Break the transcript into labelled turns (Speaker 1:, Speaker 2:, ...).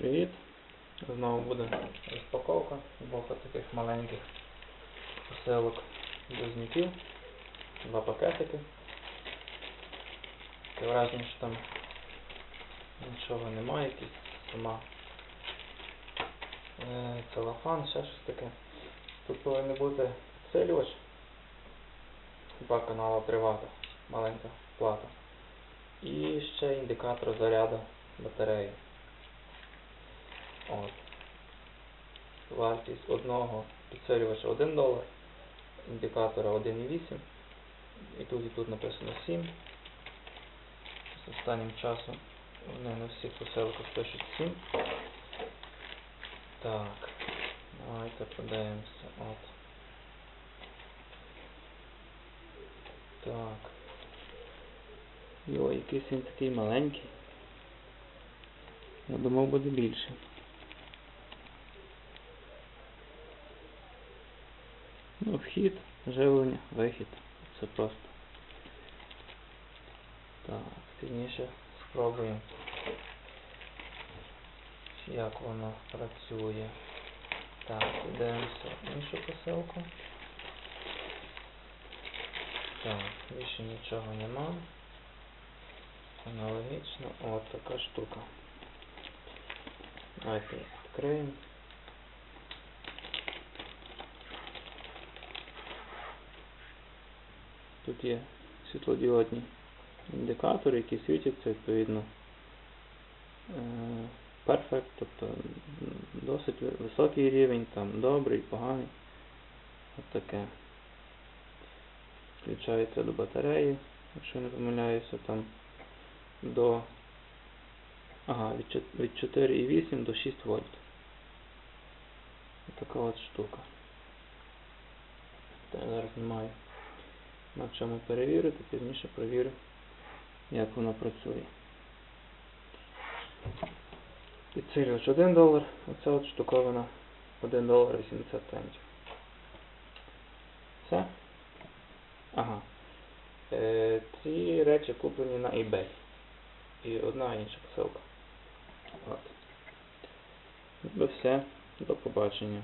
Speaker 1: Привіт! Знову буде розпаковка двох таких маленьких посилок близнюків. Два пакетики. Таке враження, що там нічого немає, якийсь сама е, целофан, ще щось таке. Тут повинен бути підсилювач. Два канала привата, маленька плата. І ще індикатор заряду батареї. От. Вартість одного підсилювача 1 долар, індикатора 1,8. І тут і тут написано 7. З останнім часом вони на всіх посилках пишуть 7. Так, давайте подивимося. От. Так. Йо, якийсь він такий маленький. Я думав буде більше. Ну, вхід, живлення, вихід. Це просто. Так, пізніше спробуємо. Як воно працює. Так, дивимося іншу посилку. Так, більше нічого нема. Аналогічно. От така штука. Давайте відкриємо. Тут є світлодіодні індикатори, які світяться відповідно. е, Perfect, тобто досить високий рівень, там добрий, поганий. От таке. Включається до батареї, якщо не помиляюся, там до Ага, від від 4,8 до 6 вольт. Така от штука. Зараз не на чому перевірити, пізніше перевірю, як воно працює. Підсилювач 1 долар, оця от штуковина 1 долар 80 центів. Все? Ага. Е, ці речі куплені на eBay. І одна інша посилка. От. Ну, все. До побачення.